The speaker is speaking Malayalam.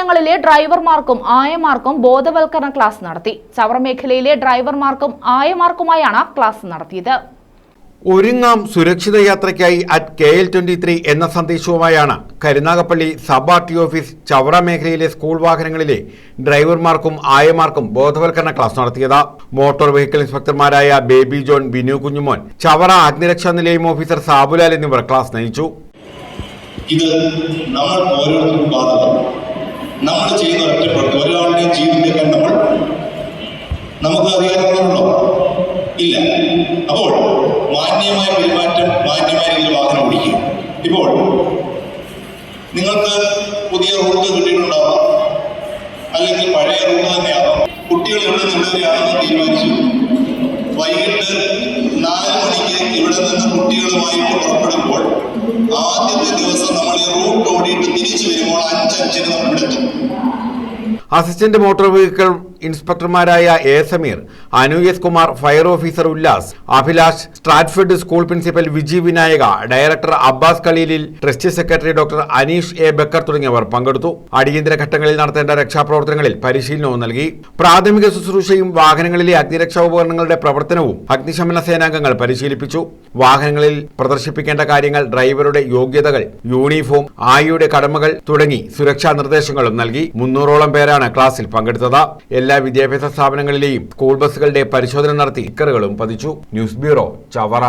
വാഹനങ്ങളിലെ ഡ്രൈവർമാർക്കും ആയമാർക്കും ബോധവൽക്കരണ ക്ലാസ് നടത്തി. ചവറ മേഖലയിലെ ഡ്രൈവർമാർക്കും ആയമാർക്കുമായാണ് ക്ലാസ് നടത്തിയത്. ഒരുങ്ങാം സുരക്ഷിത യാത്രയ്ക്കായി at K L twenty three എന്ന സന്ദേശവുമായാണ് Karunagappally sub R T office Chavara മേഖലയിലെ സ്കൂൾ വാഹനങ്ങളിലെ ഡ്രൈവർമാർക്കും ആയമാർക്കും ബോധവൽക്കരണ ക്ലാസ് നടത്തിയത്. മോട്ടോർ വെഹിക്കിൾ ഇൻസ്പെക്ടർമാരായ ബേബി ജോൺ ബിനു കുഞ്ഞുമോൻ ചവറ അഗ്നിരക്ഷാ നിലയം ഓഫീസർ സാബുലാൽ എന്നിവർ ക്ലാസ് നയിച്ചു. ഇത് നമ്മൾ നമ്മൾ ചെയ്യുന്ന ഒറ്റപ്പെട്ട് ഒരാളുടെയും ജീവിതത്തേക്കാൻ നമ്മൾ നമുക്ക് അധികാരമുണ്ടോ ഇല്ല. അപ്പോൾ മാന്യമായ പെരുമാറ്റം മാന്യമായ രീതിയിൽ വാഹനം ഓടിക്കുക. ഇപ്പോൾ നിങ്ങൾക്ക് പുതിയ റൂട്ട് കിട്ടിയിട്ടുണ്ടാവാം. അല്ലെങ്കിൽ പഴയ റൂട്ട് തന്നെയാവാം. കുട്ടികൾ എവിടെ നിന്നുള്ളവരാണെന്ന് തീരുമാനിച്ചു. വൈകിട്ട് assistant motor vehicle ഇൻസ്പെക്ടർമാരായ A Sameer Anu S Kumar fire officer Ullas Abhilash Stratford school principal Viji Vinayaka director Abbas ഖലീലിൽ trust secretary doctor Aneesh A Bakkar തുടങ്ങിയവർ പങ്കെടുത്തു. അടിയന്തര ഘട്ടങ്ങളിൽ നടത്തേണ്ട രക്ഷാപ്രവർത്തനങ്ങളിൽ പരിശീലനവും നൽകി. പ്രാഥമിക ശുശ്രൂഷയും വാഹനങ്ങളിലെ അഗ്നിരക്ഷാ ഉപകരണങ്ങളുടെ പ്രവർത്തനവും അഗ്നിശമന സേനാംഗങ്ങൾ പരിശീലിപ്പിച്ചു. വാഹനങ്ങളിൽ പ്രദർശിപ്പിക്കേണ്ട കാര്യങ്ങൾ ഡ്രൈവറുടെ യോഗ്യതകൾ യൂണിഫോം ആയിയുടെ കടമകൾ തുടങ്ങി സുരക്ഷാ നിർദ്ദേശങ്ങളും നൽകി. മുന്നൂറോളം പേരാണ് ക്ലാസ്സിൽ പങ്കെടുത്തത്. എല്ലാ വിദ്യാഭ്യാസ സ്ഥാപനങ്ങളിലെയും സ്കൂൾ ബസ്സുകളുടെ പരിശോധന നടത്തി സ്റ്റിക്കറുകളും പതിച്ചു. News bureau Chavara.